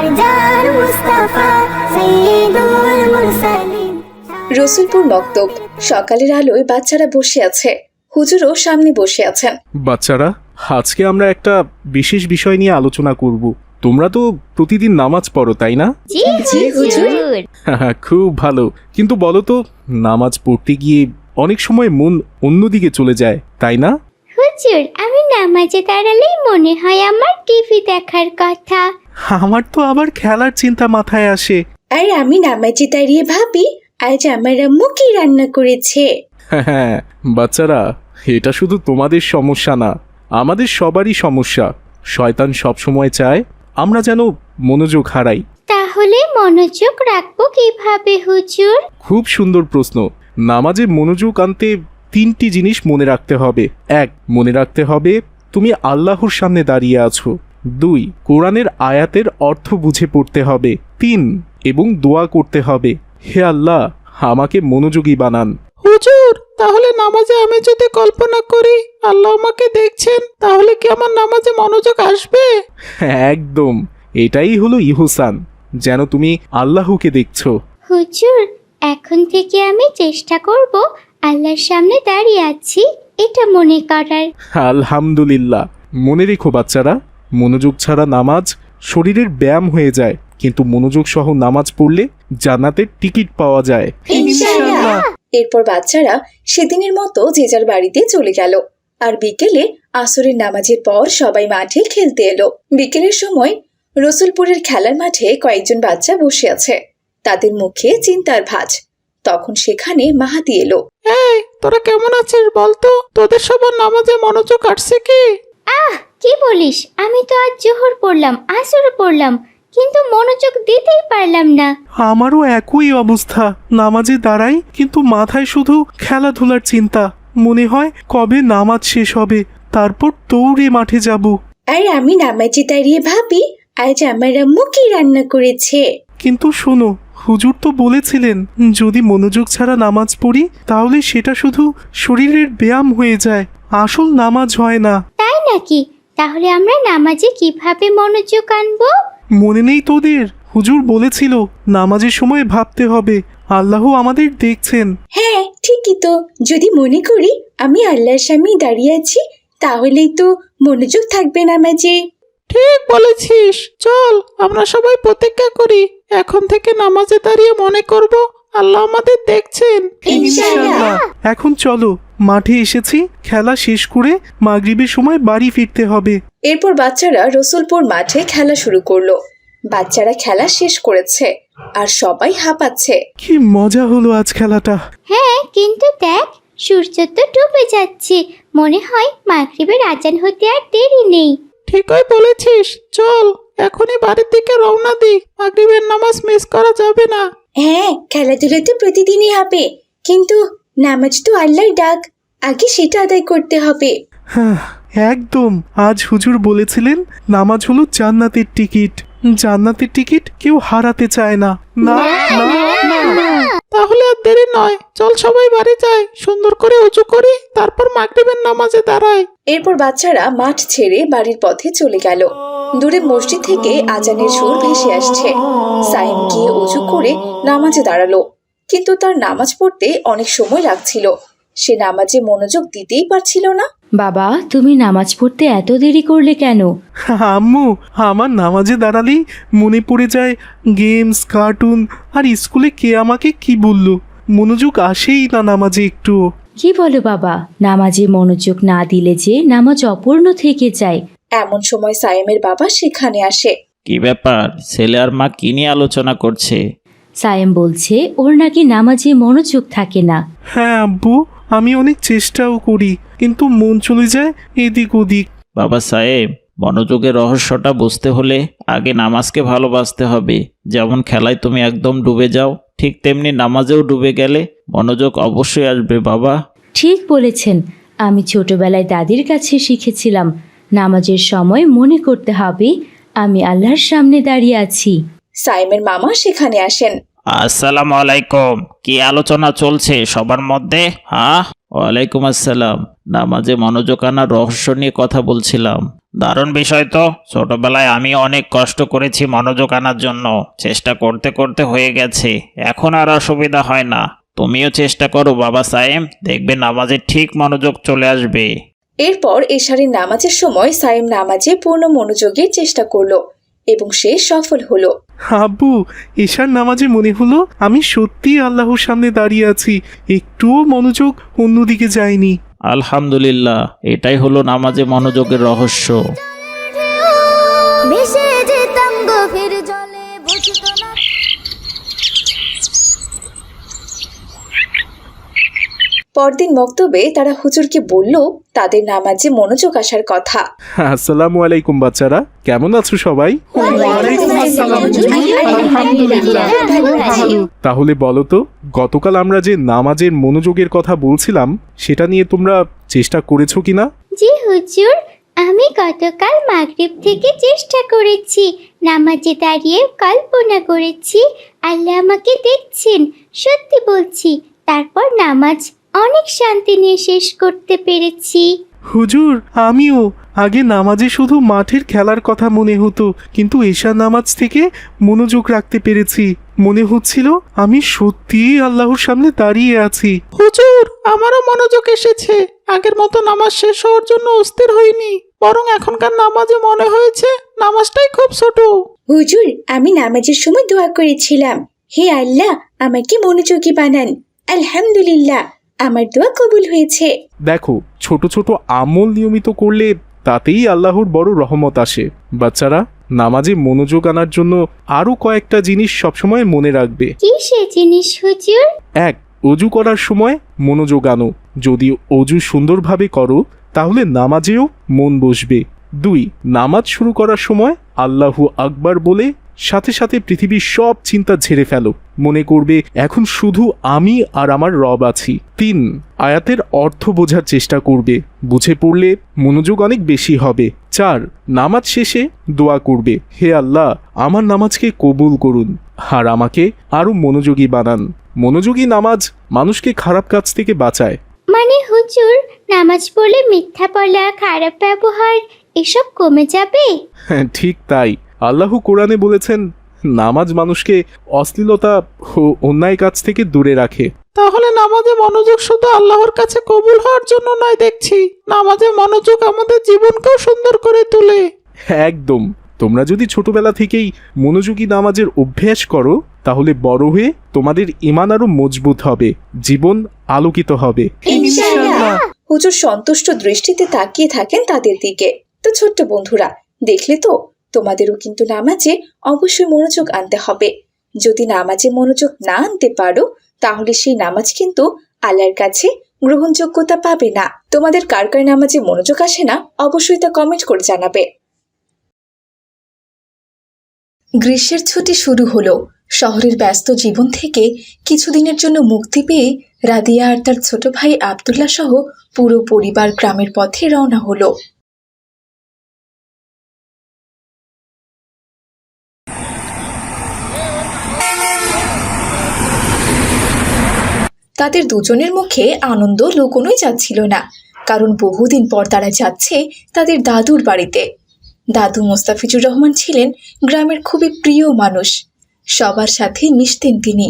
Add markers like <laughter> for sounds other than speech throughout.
মারজান মুস্তাফা সৈয়দুল মুরসালিন। রসুলপুর মক্তব সকালের আলোয় বাচ্চারা বসে আছে। হুজুরও সামনে বসে আছেন। বাচ্চারা আজকে আমরা একটা বিশেষ বিষয় নিয়ে আলোচনা করব। তোমরা তো প্রতিদিন নামাজ পড়ো তাই না? জি জি, হুজুর। খুব ভালো। কিন্তু বলো তো নামাজ পড়তে গিয়ে অনেক সময় মন অন্যদিকে চলে যায় তাই না? হুজুর আমি নামাজে দাঁড়ালেই মনে হয় আমার টিভি দেখার কথা। আমার তো আবার খেলার চিন্তা মাথায় আসে। আর আমি নামাজে দাঁড়িয়ে ভাবি আজ আমার আম্মু কি রান্না করেছে? হ্যাঁ বাচ্চারা এটা শুধু তোমাদের সমস্যা না আমাদের সবারই সমস্যা। শয়তান সবসময় চায় আমরা যেন মনোযোগ হারাই। তাহলে মনোযোগ রাখব কীভাবে হুজুর? খুব সুন্দর প্রশ্ন। নামাজে মনোযোগ আনতে তিনটি জিনিস মনে রাখতে হবে। এক মনে রাখতে হবে তুমি আল্লাহর সামনে দাঁড়িয়ে আছো। দুই কোরআনের আয়াতের অর্থ বুঝে পড়তে হবে। তিন এবং দোয়া করতে হবে। হে আল্লাহ আমাকে মনোযোগী বানান। হুজুর তাহলে নামাজে আমি যদি কল্পনা করি আল্লাহ আমাকে দেখছেন তাহলে কি আমার নামাজে মনোযোগ আসবে? একদম এটাই হলো ইহুসান যেন তুমি আল্লাহকে দেখছ। হুজুর এখন থেকে আমি চেষ্টা করব আল্লাহর সামনে দাঁড়িয়ে আছি এটা মনে করার। আলহামদুলিল্লাহ। মনে রেখো বাচ্চারা মনোযোগ ছাড়া নামাজ শরীরের ব্যায়াম হয়ে যায় কিন্তু মনোযোগ সহ নামাজ পড়লে জান্নাতের টিকিট পাওয়া যায়। এরপর বাচ্চারা সেদিনের মতো যে যার বাড়িতে চলে গেল। আর বিকেলে আসরের নামাজের পর সবাই মাঠে খেলতে এলো। বিকেলের সময় রসুলপুরের খেলার মাঠে কয়েকজন বাচ্চা বসে আছে। তাদের মুখে চিন্তার ভাঁজ। তখন সেখানে মাহাতি এলো। এই তোরা কেমন আছিস বলতো? তোদের সবার নামাজে মনোযোগ আসছে কি? আহ কি বলিস? আমি তো আজ জোহর পড়লাম আসর পড়লাম কিন্তু মনোযোগ দিতেই পারলাম না। আমারও একই অবস্থা। নামাজে দাঁড়াই কিন্তু মাথায় শুধু খেলাধুলার চিন্তা। মনে হয় কবে নামাজ শেষ হবে তারপর দৌড়ে মাঠে যাব। আর আমি নামাজে দাঁড়িয়ে ভাবি আজ আমার আম্মু কি রান্না করেছে? কিন্তু শোনো হুজুর তো বলেছিলেন যদি মনোযোগ ছাড়া নামাজ পড়ি তাহলে সেটা শুধু শরীরের ব্যায়াম হয়ে যায় আসল নামাজ হয় না। তাই নাকি? তাহলে আমরা নামাজে কীভাবে মনোযোগ আনব? মনে নেই তোদের হুজুর বলেছিল নামাজের সময় ভাবতে হবে আল্লাহ আমাদের দেখছেন। হ্যাঁ ঠিকই তো যদি মনে করি আমি আল্লাহর সামনে দাঁড়িয়ে আছি তাহলেই তো মনোযোগ থাকবে নামাজে। ঠিক বলেছিস চল আমরা সবাই প্রতিজ্ঞা করি। এখন থেকে নামাজে দাঁড়িয়ে মনে করব আল্লাহ আমাদের দেখছেন। ইনশাআল্লাহ। এখন চলো মাঠে এসেছি খেলা শেষ করে মাগরিবের সময় বাড়ি ফিরতে হবে। এরপর বাচ্চারা রসুলপুর মাঠে খেলা শুরু করল। বাচ্চারা খেলা শেষ করেছে আর সবাই হাঁপাচ্ছে। কি মজা হলো আজ খেলাটা। হ্যাঁ কিন্তু দেখ সূর্য তো ডুবে যাচ্ছে। মনে হয় মাগরিবের আজান হতে আর দেরি নেই। ঠিকই বলেছিস চল। এখনই বাড়ির দিকে রওনা দি মাগরিবের নামাজ মিস করা যাবে না। হ্যাঁ খেলাধুলা তো প্রতিদিনই হবে। কিন্তু নামাজ তো আল্লাহর ডাক। আগে সেটা আদায় করতে হবে। হ্যাঁ একদম। আজ হুজুর বলেছিলেন নামাজ হলো জান্নাতের টিকিট। জান্নাতের টিকিট কেউ হারাতে চায় না। না না। তাহলে আর দেরি নয়। চল সবাই বাড়ি যাই। সুন্দর করে উঁচু করি, তারপর মাগরিবের নামাজে দাঁড়াই। এরপর বাচ্চারা মাঠ ছেড়ে বাড়ির পথে চলে গেল। দূরে মসজিদ থেকে আজানের সুর ভেসে আসছে। সাইম গিয়ে উঁচু করে নামাজে দাঁড়াল। কিন্তু তার নামাজ পড়তে অনেক সময় লাগছিল। সে নামাজে মনোযোগ দিতেই পারছিল না। বাবা তুমি নামাজ পড়তে এত দেরি করলে কেন? <laughs> আম্মু আমার নামাজে দাঁড়ালেই মনে পড়ে যায় গেমস কার্টুন আর স্কুলে কে আমাকে কি বলল? মনোযোগ আসেই না নামাজে একটু। কি বলো বাবা নামাজে মনোযোগ না দিলে যে নামাজ অপূর্ণ থেকে যায়। এমন সময় সায়েমের বাবা সেখানে আসে। কি ব্যাপার? ছেলে আর মা কি নিয়ে আলোচনা করছে? সায়েম বলছে ওর নাকি নামাজে মনোযোগ থাকে না। হ্যাঁ আব্বু আমি অনেক চেষ্টাও করি। কিন্তু মন চলে যায় এদিক ওদিক। বাবা সাহেব মনোযোগের রহস্যটা বুঝতে হলে আগে নামাজকে ভালোবাসতে হবে। যেমন খেলায় তুমি একদম ডুবে যাও ঠিক তেমনি নামাজেও ডুবে গেলে মনোযোগ অবশ্যই আসবে বাবা। ঠিক বলেছেন। আমি ছোটবেলায় দাদির কাছে শিখেছিলাম নামাজের সময় মনে করতে হবে আমি আল্লাহর সামনে দাঁড়িয়ে আছি। সাইমের মামা সেখানে আসেন। আসসালামু আলাইকুম। কি আলোচনা চলছে সবার মধ্যে হ্যাঁ? ওয়ালাইকুম আসসালাম। নামাজে মনোযোগ আনার রহস্য নিয়ে কথা বলছিলাম। দারুণ বিষয় তো। ছোটবেলায় আমি অনেক কষ্ট করেছি মনোযোগ আনার জন্য। চেষ্টা করতে করতে হয়ে গেছে। এখন আর অসুবিধা হয় না। তুমিও চেষ্টা করো বাবা সাইম দেখবে নামাজে ঠিক মনোযোগ চলে আসবে। এরপর এশারের নামাজের সময় সাইম নামাজে পূর্ণ মনোযোগের চেষ্টা করল। এবং সে সফল হলো। আব্বু এশার নামাজে মনে হলো আমি সত্যি আল্লাহর সামনে দাঁড়িয়ে আছি একটুও মনোযোগ অন্যদিকে যায়নি। আলহামদুলিল্লাহ এটাই হলো নামাজে মনোযোগের রহস্য। পরদিন বক্তব্যে তারা হুজুরকে বলল তাদের নামাজে মনোযোগ আসার কথা। আসসালামু আলাইকুম বাচ্চারা কেমন আছো সবাই? তাহলে বলো তো গতকাল আমরা যে নামাজের মনোযোগের কথা বলছিলাম সেটা নিয়ে তোমরা চেষ্টা করেছ কিনা? জি হুজুর আমি গতকাল মাগরিব থেকে চেষ্টা করেছি। নামাজে দাঁড়িয়ে কল্পনা করেছি। আল্লাহ আমাকে দেখছেন সত্যি বলছি। তারপর নামাজ অনেক শান্তি নিয়ে শেষ করতে পেরেছি। হুজুর আমিও। আগে নামাজে শুধু মাঠের খেলার কথা মনে হতো কিন্তু এশা নামাজ থেকে মনোযোগ রাখতে পেরেছি। মনে হচ্ছিল আমি সত্যিই আল্লাহর সামনে দাঁড়িয়ে আছি। হুজুর আমারও মনোযোগ এসেছে। আগের মতো নামাজ শেষ হওয়ার জন্য অস্থির হইনি। বরং এখনকার নামাজে মনে হয়েছে নামাজটাই খুব ছোট। হুজুর আমি নামাজের সময় দোয়া করেছিলাম। হে আল্লাহ আমাকে মনোযোগী বানান। আলহামদুলিল্লাহ। আমার দোয়া কবুল হয়েছে। দেখো ছোট ছোট আমল নিয়মিত করলে তাতেই আল্লাহর বড় রহমত আসে। বাচ্চারা নামাজে মনোযোগ আনার জন্য আরও কয়েকটা জিনিস সবসময় মনে রাখবে। কি সে জিনিস হুজুর? এক অজু করার সময় মনোযোগ আনো। যদি অজু সুন্দরভাবে করো তাহলে নামাজেও মন বসবে। দুই নামাজ শুরু করার সময় আল্লাহু আকবার বলে সাথে সাথে পৃথিবীর সব চিন্তা ঝেড়ে ফেলো। মনে করবে এখন শুধু আমি আর আমার রব আছি। তিন আয়াতের অর্থ বোঝার চেষ্টা করবে। বুঝে পড়লে মনোযোগ অনেক বেশি হবে। চার নামাজ শেষে দোয়া করবে। হে আল্লাহ আমার নামাজকে কবুল করুন আর আমাকে আরও মনোযোগী বানান। মনোযোগী নামাজ মানুষকে খারাপ কাজ থেকে বাঁচায়। মানে হুজুর নামাজ পড়লে মিথ্যা বলা খারাপ ব্যবহার এসব কমে যাবে? হ্যাঁ ঠিক তাই। আল্লাহ কোরআনে বলেছেন নামাজ মানুষকে অশ্লীলতা ও অন্যায় কাজ থেকে দূরে রাখে। তাহলে নামাজে মনোযোগ শুধু আল্লাহর কাছে কবুল হওয়ার জন্য নয় দেখছি। নামাজে মনোযোগ আমাদের জীবনকেও সুন্দর করে তোলে। একদম। তোমরা যদি ছোটবেলা থেকেই মনোযোগী নামাজের অভ্যাস করো তাহলে বড় হয়ে তোমাদের ইমান আরও মজবুত হবে জীবন আলোকিত হবে। ইনশাআল্লাহ। হুজুর সন্তুষ্ট দৃষ্টিতে তাকিয়ে থাকেন তাদের দিকে। তো ছোট্ট বন্ধুরা দেখলে তো তোমাদেরও কিন্তু নামাজে অবশ্যই মনোযোগ আনতে হবে। যদি নামাজে মনোযোগ না আনতে পারো, তাহলে সেই নামাজ কিন্তু আল্লাহর কাছে গ্রহণযোগ্যতা পাবে না। তোমাদের কার কার নামাজে মনোযোগ আসে না, অবশ্যই তা কমেন্ট করে জানাবে। গ্রীষ্মের ছুটি শুরু হলো। শহরের ব্যস্ত জীবন থেকে কিছুদিনের জন্য মুক্তি পেয়ে রাদিয়া আর তার ছোট ভাই আবদুল্লাহ সহ পুরো পরিবার গ্রামের পথে রওনা হলো। তাদের দুজনের মুখে আনন্দ লুকোনোই যাচ্ছিল না, কারণ বহুদিন পর তারা যাচ্ছে তাদের দাদুর বাড়িতে। দাদু মোস্তাফিজুর রহমান ছিলেন গ্রামের খুবই প্রিয় মানুষ। সবার সাথে মিশতেন তিনি।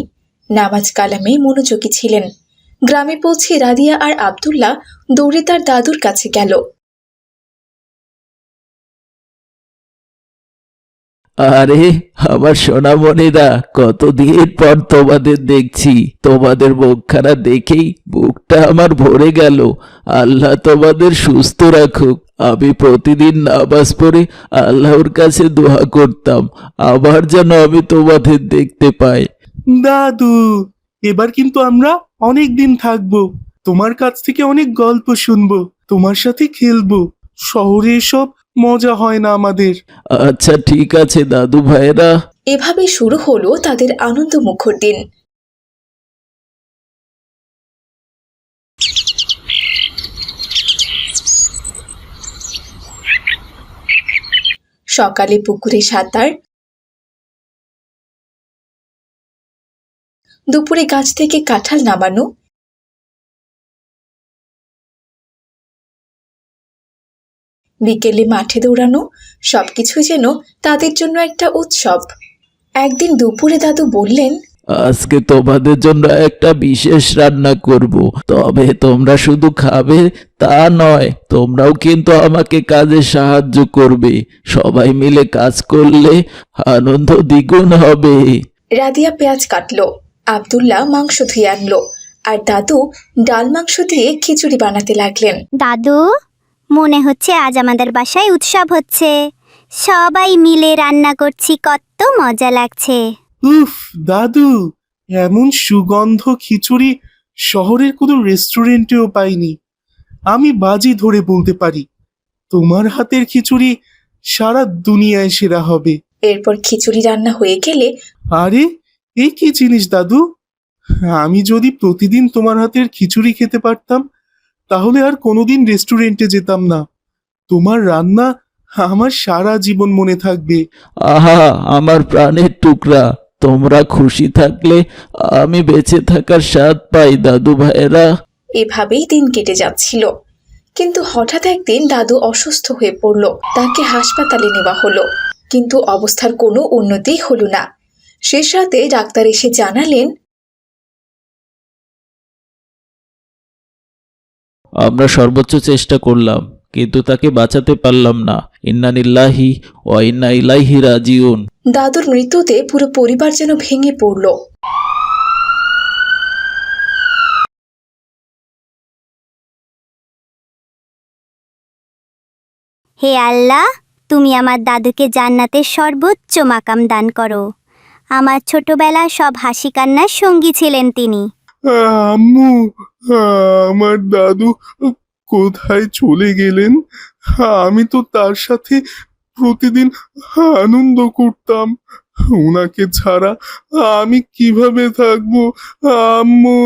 নামাজ কালামে মনোযোগী ছিলেন। গ্রামে পৌঁছে রাদিয়া আর আব্দুল্লাহ দৌড়ে তার দাদুর কাছে গেল। আরে, আমার সোনামণিরা কতদিন পর তোমাদের দেখছি। তোমাদের মুখখানা দেখেই বুকটা আমার ভরে গেল। আল্লাহ তোমাদের সুস্থ রাখুক। আমি প্রতিদিন নামাজ পড়ে আল্লাহর কাছে দোয়া করতাম। আবার যেন আমি তোমাদের দেখতে পাই। দাদু, এবার কিন্তু আমরা অনেক দিন থাকব। তোমার কাছ থেকে অনেক গল্প শুনব, তোমার সাথে খেলব। শহরে এসব মজা হয় না আমাদের। আচ্ছা ঠিক আছে দাদু ভাইরা এভাবে শুরু হলো তাদের আনন্দ মুখর দিন। সকালে পুকুরে সাঁতার। দুপুরে গাছ থেকে কাঁঠাল নামানো। বিকেলে মাঠে দৌড়ানো সবকিছুই যেন তাদের জন্য একটা উৎসব। একদিন দুপুরে দাদু বললেন আজকে তোমাদের জন্য একটা বিশেষ রান্না করব। তবে তোমরা শুধু খাবে তা নয় তোমরাও কিন্তু আমাকে কাজে সাহায্য করবে। সবাই মিলে কাজ করলে আনন্দ দ্বিগুণ হবে। রাদিয়া পেঁয়াজ কাটলো আব্দুল্লাহ মাংস ধুয়ে আনলো আর দাদু ডাল মাংস দিয়ে খিচুড়ি বানাতে লাগলেন। দাদু? মনে হচ্ছে আজ আমাদের বাসায় উৎসব হচ্ছে। সবাই মিলে রান্না করছি কত মজা লাগছে। উফ দাদু এমন সুগন্ধ খিচুড়ি শহরের কোনো রেস্টুরেন্টেও পাইনি। আমি বাজি ধরে বলতে পারি তোমার হাতের খিচুড়ি সারা দুনিয়ায় সেরা হবে। এরপর খিচুড়ি রান্না হয়ে গেলে আরে এ কি জিনিস দাদু? আমি যদি প্রতিদিন তোমার হাতের খিচুড়ি খেতে পারতাম তাহলে আর কোনোদিন রেস্টুরেন্টে যেতাম না। তোমার রান্না আমার সারা জীবন মনে থাকবে। আহা আমার প্রাণের টুকরা। তোমরা খুশি থাকলে আমি বেঁচে থাকার স্বাদ পাই দাদু ভাইয়েরা। এভাবেই দিন কেটে যাচ্ছিল। কিন্তু হঠাৎ একদিন দাদু অসুস্থ হয়ে পড়ল। তাকে হাসপাতালে নেওয়া হলো। কিন্তু অবস্থার কোনো উন্নতি হলো না। শেষ রাতে ডাক্তার এসে জানালেন আমরা সর্বোচ্চ চেষ্টা করলাম কিন্তু তাকে বাঁচাতে পারলাম না। ইন্নানিল্লাহি ও ইন্না ইলাইহি রাজিউন। দাদুর মৃত্যুতে পুরো পরিবার যেন ভেঙে পড়ল। হে আল্লাহ তুমি আমার দাদুকে জান্নাতের সর্বোচ্চ মাকাম দান করো। আমার ছোটবেলা সব হাসি কান্নার সঙ্গী ছিলেন তিনি। আম্মু, আমার দাদু কোথায় চলে গেলেন? আমি তো তার সাথে প্রতিদিন আনন্দ করতাম। ওনাকে ছাড়া আমি কীভাবে থাকব? আম্মু।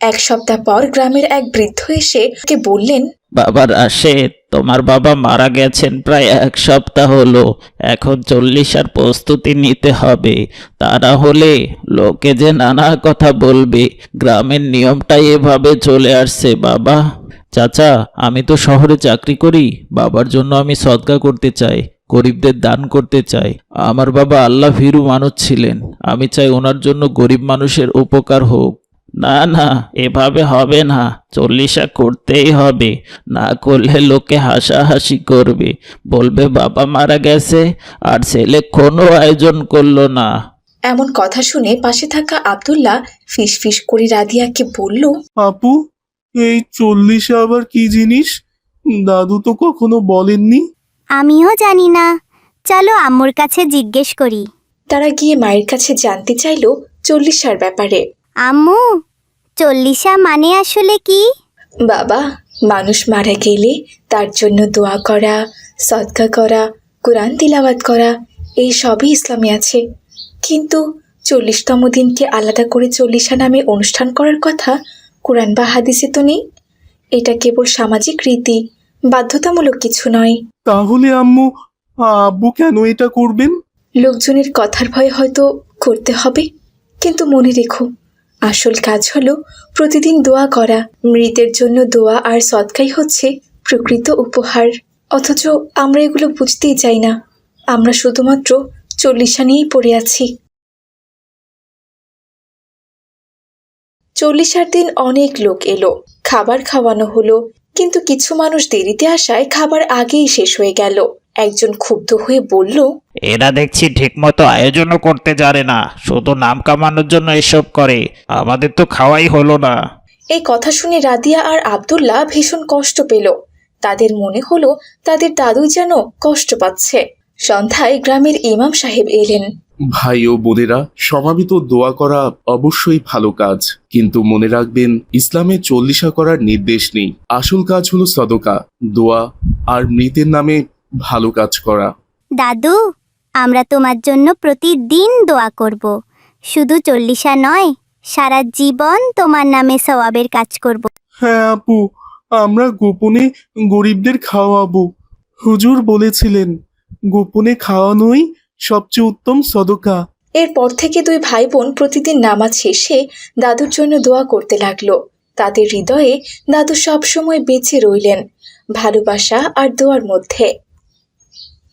এক সপ্তাহ পর গ্রামের এক বৃদ্ধ এসে ওকে বললেন বাবা রাশেদ তোমার বাবা মারা গেছেন প্রায় এক সপ্তাহ হলো। এখন চল্লিশার প্রস্তুতি নিতে হবে। তা না হলে লোকে যে নানা কথা বলবে, গ্রামের নিয়মটাই এভাবে চলে আসছে, বাবা। চাচা, আমি তো শহরে চাকরি করি, বাবার জন্য আমি সদকা করতে চাই, গরিবদের দান করতে চাই। আমার বাবা আল্লাহ ভীরু মানুষ ছিলেন। আমি চাই ওনার জন্য গরিব মানুষের উপকার হোক। না না এভাবে হবে না। চল্লিশা করতেই হবে। না করলে লোকে হাসাহাসি করবে। বলবে বাবা মারা গেছে আর ছেলে কোনো আয়োজন করল না। এমন কথা শুনে পাশে থাকা আব্দুল্লাহ ফিস ফিস করে রাদিয়াকে বলল আপু এই চল্লিশে আবার কি জিনিস? দাদু তো কখনো বলেননি? আমিও জানি না। চলো আম্মুর কাছে জিজ্ঞেস করি। তারা গিয়ে মায়ের কাছে জানতে চাইল চল্লিশার ব্যাপারে। আম্মু চল্লিশা মানে আসলে কি? বাবা মানুষ মারা গেলে তার জন্য দোয়া করা সদকা করা কোরআন তিলাওয়াত করা এই সবই ইসলামে আছে। কিন্তু চল্লিশতম দিনকে আলাদা করে চল্লিশা নামে অনুষ্ঠান করার কথা কোরআন বা হাদিসে তো নেই। এটা কেবল সামাজিক রীতি বাধ্যতামূলক কিছু নয়। তাহলে আম্মু আব্বু কেন এটা করবেন? লোকজনের কথার ভয়ে হয়তো করতে হবে কিন্তু মনে রেখো আসল কাজ হলো প্রতিদিন দোয়া করা। মৃতের জন্য দোয়া আর সৎকাই হচ্ছে প্রকৃত উপহার। অথচ আমরা এগুলো বুঝতেই চাই না। আমরা শুধুমাত্র চল্লিশা নিয়েই পড়ে আছি। চল্লিশার দিন অনেক লোক এলো। খাবার খাওয়ানো হলো। কিন্তু কিছু মানুষ দেরিতে আসায় খাবার আগেই শেষ হয়ে গেল। একজন ক্ষুব্ধ হয়ে বলল এরা দেখছি ঠিকমতো আয়োজনও করতে জানে না। শুধু নাম কামানোর জন্য এসব করে। আমাদের তো খাওয়াই হলো না। এই কথা শুনে রাদিয়া আর আব্দুল্লাহ ভীষণ কষ্ট পেল। তাদের মনে হলো তাদের দাদুই যেন কষ্ট পাচ্ছে। সন্ধ্যায় গ্রামের ইমাম সাহেব এলেন। ভাই ও বোনেরা সমাবেত দোয়া করা অবশ্যই ভালো কাজ। কিন্তু মনে রাখবেন ইসলামে চল্লিশা করার নির্দেশ নেই। আসল কাজ হলো সদকা দোয়া আর মৃতের নামে ভালো কাজ করা। দাদু আমরা তোমার জন্য প্রতিদিন দোয়া করব। শুধু চল্লিশা নয় সারা জীবন তোমার নামে সওয়াবের কাজ করব। হ্যাঁ আপু আমরা গোপনে গরিবদের খাওয়াবো। হুজুর বলেছিলেন গোপনে খাওয়ানোই সবচেয়ে উত্তম সদকা। এরপর থেকে দুই ভাই বোন প্রতিদিন নামাজ শেষে দাদুর জন্য দোয়া করতে লাগল। তাদের হৃদয়ে দাদু সবসময় বেঁচে রইলেন ভালোবাসা আর দোয়ার মধ্যে।